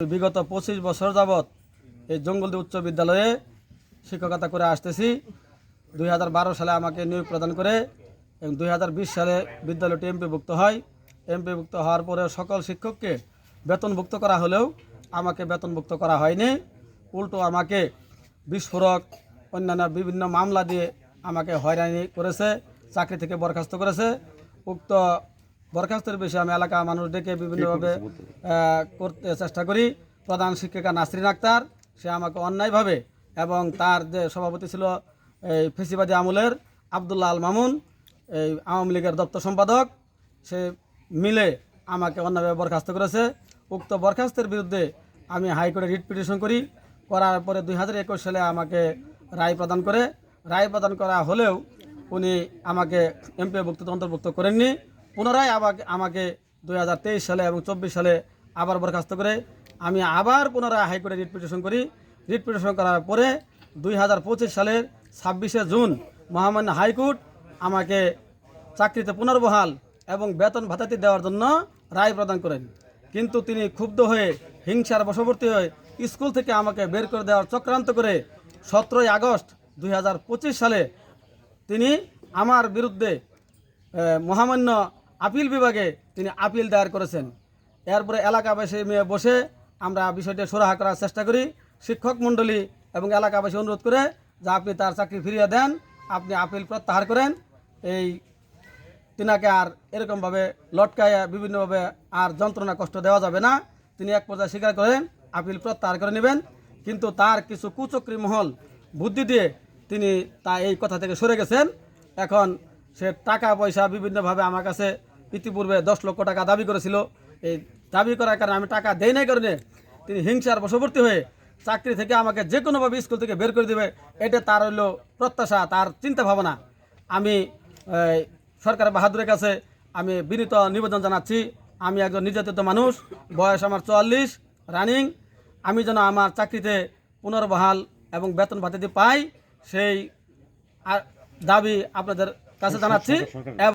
বিগত পঁচিশ বছর যাবৎ এই জঙ্গলদি উচ্চ বিদ্যালয়ে শিক্ষকতা করে আসতেছি। দুই হাজার বারো সালে আমাকে নিয়োগ প্রদান করে এবং দু হাজার বিশ সালে বিদ্যালয়টি এমপিভুক্ত হয়। এমপিভুক্ত হওয়ার পরে সকল শিক্ষককে বেতনভুক্ত করা হলেও আমাকে বেতনভুক্ত করা হয়নি। উল্টো আমাকে বিস্ফোরক, অন্যান্য বিভিন্ন মামলা দিয়ে আমাকে হয়রানি করেছে, চাকরি থেকে বরখাস্ত করেছে। উক্ত বরখাস্তের বিষয়ে আমি এলাকা মানুষ ডেকে বিভিন্নভাবে করতে চেষ্টা করি। প্রধান শিক্ষিকা নাসরিন আক্তার সে আমাকে অন্যায়ভাবে এবং তার যে সভাপতি ছিল এই ফেসিবাদী আমলের আবদুল্লাহ আল মামুন এই আওয়ামী লীগের দপ্তর সম্পাদক সে মিলে আমাকে অন্যভাবে বরখাস্ত করেছে। উক্ত বরখাস্তের বিরুদ্ধে আমি হাইকোর্টে রিট পিটিশন করি। করার পরে দুই হাজার একুশ সালে আমাকে রায় প্রদান করে। রায় প্রদান করা হলেও উনি আমাকে এমপিভুক্ত অন্তর্ভুক্ত করেননি। পুনরায় আমাকে আমাকে দুই হাজার তেইশ সালে এবং চব্বিশ সালে আবার বরখাস্ত করে আমি আবার পুনরায় হাইকোর্টে রিট পিটিশন করি। রিট পিটিশন করার পরে দুই হাজার পঁচিশ সালের ছাব্বিশে জুন মহামান্য হাইকোর্ট আমাকে চাকরিতে পুনর্বহাল এবং বেতন ভাতাতি দেওয়ার জন্য রায় প্রদান করেন। কিন্তু তিনি ক্ষুব্ধ হয়ে, হিংসার বশবর্তী হয়ে স্কুল থেকে আমাকে বের করে দেওয়ার চক্রান্ত করে সতেরোই আগস্ট দুই হাজার পঁচিশ সালে তিনি আমার বিরুদ্ধে মহামান্য আপিল বিভাগে তিনি আপিল দায়ের করেছেন। এরপরে এলাকাবাসী নিয়ে বসে আমরা বিষয়টি সুরাহা করার চেষ্টা করি। শিক্ষক মণ্ডলী এবং এলাকাবাসী অনুরোধ করে যে আপনি তার চাকরি ফিরিয়ে দেন, আপনি আপিল প্রত্যাহার করেন। এই তিনাকে আর এরকমভাবে লটকায় বিভিন্নভাবে আর যন্ত্রণা কষ্ট দেওয়া যাবে না। তিনি এক পর্যায়ে স্বীকার করেন, আপিল প্রত্যাহার করে নেবেন। কিন্তু তার কিছু কুচক্রী মহল বুদ্ধি দিয়ে তিনি তা এই কথা থেকে সরে গেছেন। এখন সে টাকা পয়সা বিভিন্নভাবে আমার কাছে ইতিপূর্বে দশ লক্ষ টাকা দাবি করেছিল। এই দাবি করার কারণে আমি টাকা দেই নাই কারণে তিনি হিংসার বশবর্তী হয়ে চাকরি থেকে আমাকে যে কোনোভাবে স্কুল থেকে বের করে দেবে এটা তার হইল প্রত্যাশা তার চিন্তা ভাবনা। আমি সরকার বাহাদুরের কাছে আমি বিনীত নিবেদন জানাচ্ছি আমি একজন নির্যাতিত মানুষ বয়স আমার চুয়াল্লিশ রানিং। আমি যেন আমার চাকরিতে পুনর্বহাল এবং বেতন ভাতাদি পাই সেই দাবি আপনাদের কাছে জানাচ্ছি।